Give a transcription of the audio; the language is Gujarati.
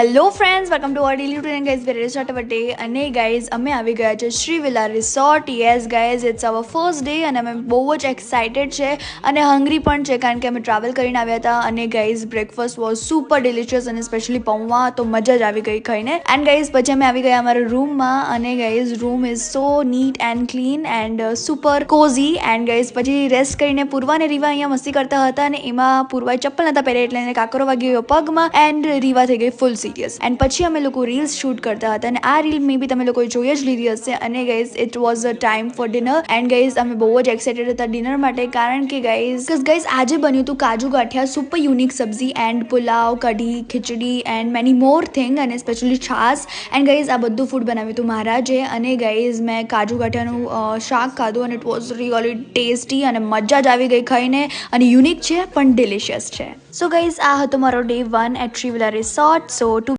Hello friends welcome to our daily routine guys very start our day અને ગાઈઝ અમે આવી ગયા છે Shri Villa resort yes guys it's our first day અને અમે બહુ જ એક્સાઇટેડ છે અને હંગરી પણ છે કારણ કે અમે ટ્રાવેલ કરીને આવ્યા હતા અને guys breakfast was super delicious અને સ્પેશિયલી પૌવા તો મજા જ આવી ગઈ ખાઈને એન્ડ ગાઈઝ પછી અમે આવી ગયા અમારા રૂમમાં અને guys room is so neat and clean and super cozy and guys પછી રેસ્ટ કરીને પૂર્વા અને રીવા અહીંયા મસ્તી કરતા હતા અને એમાં પૂર્વાએ ચપ્પલ નહોતા પહેર્યા એટલે એને કાકરો વાગી ગયો પગમાં. એન્ડ રીવા થઈ ગઈ ફૂલ સિરિયસ એન્ડ પછી અમે લોકો રીલ્સ શૂટ કરતા હતા અને આ રીલ મે બી તમે લોકોએ જોઈ જ લીધી હશે. અને guys it was a time for dinner and guys અમે બહુ જ એક્સાઇટેડ હતા ડિનર માટે કારણ કે ગાઈઝ બિકોઝ ગાઈઝ આજે બન્યું હતું કાજુ ગાંઠિયા સુપર યુનિક સબ્જી and pulao, kadhi, khichdi and many more thing અને સ્પેશિયલી છાસ એન્ડ ગાઈઝ આ બધું ફૂડ બનાવ્યું હતું મહારાજે. અને ગાઈઝ મેં કાજુ ગાંઠિયાનું શાક ખાધું અને ઇટ વોઝ રિયલી ટેસ્ટી અને મજા જ આવી ગઈ ખાઈને. અને યુનિક છે, પણ ડિલિશિયસ છે. સો ગાઈઝ આ હતો મારો day one at Shrivilla resort so